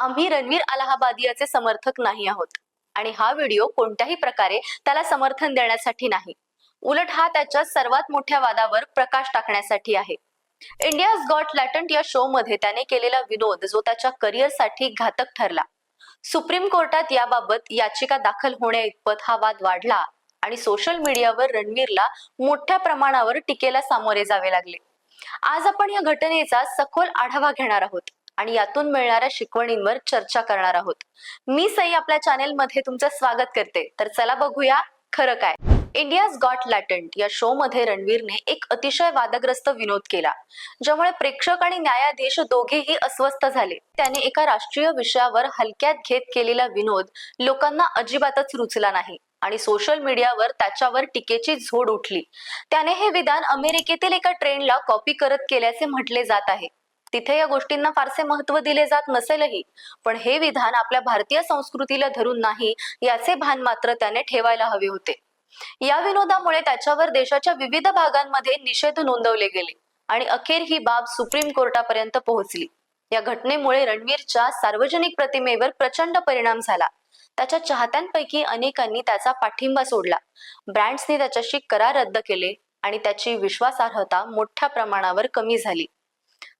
आम्ही रणवीर अलाहाबादियाचे समर्थक नाही आहोत. आणि हा व्हिडिओ कोणत्याही प्रकारे त्याला समर्थन देण्यासाठी नाही. उलट हा त्याच्या सर्वात मोठ्या वादावर प्रकाश टाकण्यासाठी आहे. इंडियाज गॉट लॅटंट या शो मध्ये त्याने केलेला विनोद जो त्याच्या करिअरसाठी घातक ठरला. सुप्रीम कोर्टात याबाबत याचिका दाखल होण्या इतपत हा वाद वाढला आणि सोशल मीडियावर रणवीरला मोठ्या प्रमाणावर टीकेला सामोरे जावे लागले. आज आपण या घटनेचा सखोल आढावा घेणार आहोत. आणि यातून मिळणाऱ्या शिकवणींवर चर्चा करणार आहोत. मी सई आपल्या चॅनेल मध्ये तुमचं स्वागत करते. तर चला बघूया खरं काय. इंडियाज गॉट लॅटंट या शो मध्ये रणवीरने एक अतिशय वादग्रस्त विनोद केला ज्यामुळे प्रेक्षक आणि न्यायाधीश दोघेही अस्वस्थ झाले. त्याने एका राष्ट्रीय विषयावर हलक्यात घेत केलेला विनोद लोकांना अजिबातच रुचला नाही आणि सोशल मीडियावर त्याच्यावर टीकेची झोड उठली. त्याने हे विधान अमेरिकेतील एका ट्रेनला कॉपी करत केल्याचे म्हटले जात आहे. तिथे या गोष्टींना फारसे महत्त्व दिले जात नसेलही. पण हे विधान आपल्या भारतीय संस्कृतीला धरून नाही याचे भान मात्र त्याने ठेवायला हवे होते. या विनोदामुळे त्याच्यावर देशाच्या विविध भागांमध्ये निषेध नोंदवले गेले आणि अखेर ही बाब सुप्रीम कोर्टापर्यंत पोहोचली. या घटनेमुळे रणवीरच्या सार्वजनिक प्रतिमेवर प्रचंड परिणाम झाला. त्याच्या चाहत्यांपैकी अनेकांनी त्याचा पाठिंबा सोडला. ब्रँड्सने त्याच्याशी करार रद्द केले आणि त्याची विश्वासार्हता मोठ्या प्रमाणावर कमी झाली.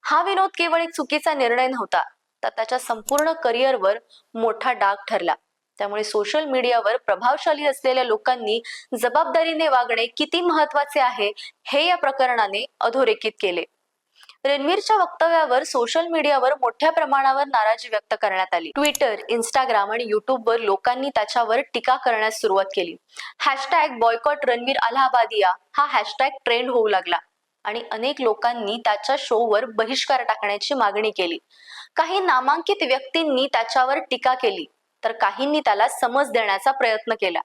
हा विनोद केवळ एक चुकीचा निर्णय नव्हता तर त्याच्या संपूर्ण करिअरवर मोठा डाग ठरला. त्यामुळे सोशल मीडियावर प्रभावशाली असलेल्या लोकांनी जबाबदारीने वागणे किती महत्त्वाचे आहे हे या प्रकरणाने अधोरेखित केले. रणवीरच्या वक्तव्यावर सोशल मीडियावर मोठ्या प्रमाणावर नाराजी व्यक्त करण्यात आली. ट्विटर इंस्टाग्राम आणि युट्यूबवर लोकांनी त्याच्यावर टीका करण्यास सुरुवात केली. हॅशटॅग बॉयकॉट रणवीर अलाहाबादिया हा हॅशटॅग ट्रेंड होऊ लागला. आणि अनेक लोकांनी त्याच्या शोवर बहिष्कार टाकण्याची मागणी केली. काही नामांकित व्यक्तींनी त्याच्यावर टीका केली तर काहींनी त्याला समज देण्याचा प्रयत्न केला.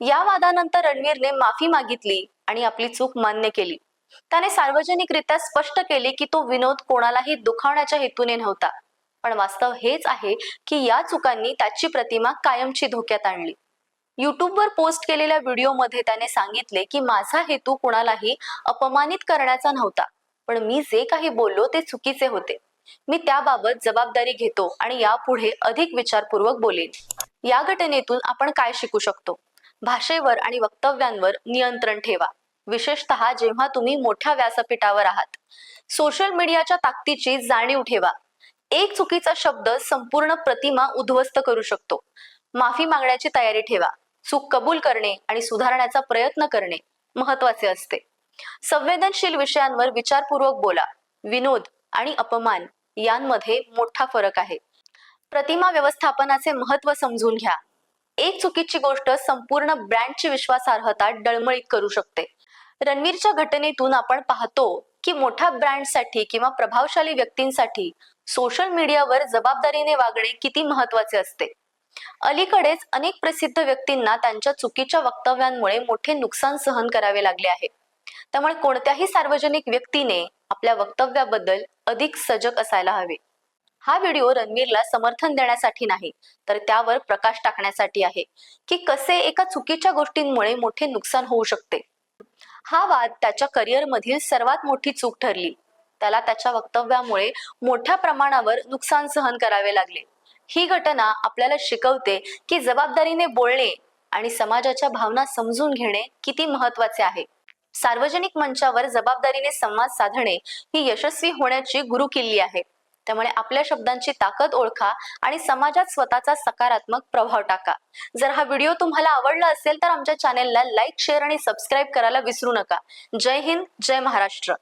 या वादानंतर रणवीरने माफी मागितली आणि आपली चूक मान्य केली. त्याने सार्वजनिकरित्या स्पष्ट केले की तो विनोद कोणालाही दुखावण्याच्या हेतूने नव्हता पण वास्तव हेच आहे की या चुकांनी त्याची प्रतिमा कायमची धोक्यात आणली. युट्यूबवर पोस्ट केलेल्या व्हिडिओमध्ये त्याने सांगितले की माझा हेतू कुणालाही अपमानित करण्याचा नव्हता पण मी जे काही बोललो ते चुकीचे होते. मी त्याबाबत जबाबदारी घेतो आणि यापुढे अधिक विचारपूर्वक बोलेन. या घटनेतून आपण काय शिकू शकतो? भाषेवर आणि वक्तव्यांवर नियंत्रण ठेवा. विशेषतः जेव्हा तुम्ही मोठ्या व्यासपीठावर आहात. सोशल मीडियाच्या ताकदीची जाणीव ठेवा. एक चुकीचा शब्द संपूर्ण प्रतिमा उद्ध्वस्त करू शकतो. माफी मागण्याची तयारी ठेवा. चूक कबूल करणे आणि सुधारण्याचा प्रयत्न करणे महत्त्वाचे असते. संवेदनशील विषयांवर विचारपूर्वक बोला. विनोद आणि अपमान यांमध्ये मोठा फरक आहे. प्रतिमा व्यवस्थापनाचे महत्त्व समजून घ्या. एक चुकीची गोष्ट संपूर्ण ब्रँडची विश्वासार्हता डळमळीत करू शकते. रणवीरच्या घटनेतून आपण पाहतो की मोठ्या ब्रँडसाठी किंवा प्रभावशाली व्यक्तींसाठी सोशल मीडियावर जबाबदारीने वागणे किती महत्त्वाचे असते. अलीकडेच अनेक प्रसिद्ध व्यक्तींना त्यांच्या चुकीच्या वक्तव्यांमुळे मोठे नुकसान सहन करावे लागले आहे. त्यामुळे कोणत्याही सार्वजनिक व्यक्तीने आपल्या वक्तव्याबद्दल अधिक सजग असायला हवे. हा व्हिडिओ रणवीरला समर्थन देण्यासाठी नाही तर त्यावर प्रकाश टाकण्यासाठी आहे की कसे एका चुकीच्या गोष्टींमुळे मोठे नुकसान होऊ शकते. हा वाद त्याच्या करिअर मधील सर्वात मोठी चूक ठरली. त्याला त्याच्या वक्तव्यामुळे मोठ्या प्रमाणावर नुकसान सहन करावे लागले. ही घटना आपल्याला शिकवते की जबाबदारीने बोलणे आणि समाजाच्या भावना समजून घेणे किती महत्त्वाचे आहे. सार्वजनिक मंचावर जबाबदारीने संवाद साधणे ही यशस्वी होण्याची गुरुकिल्ली आहे. त्यामुळे आपल्या शब्दांची ताकद ओळखा आणि समाजात स्वतःचा सकारात्मक प्रभाव टाका. जर हा व्हिडिओ तुम्हाला आवडला असेल तर आमच्या चॅनेलला लाईक शेअर आणि सबस्क्राईब करायला विसरू नका. जय हिंद जय महाराष्ट्र.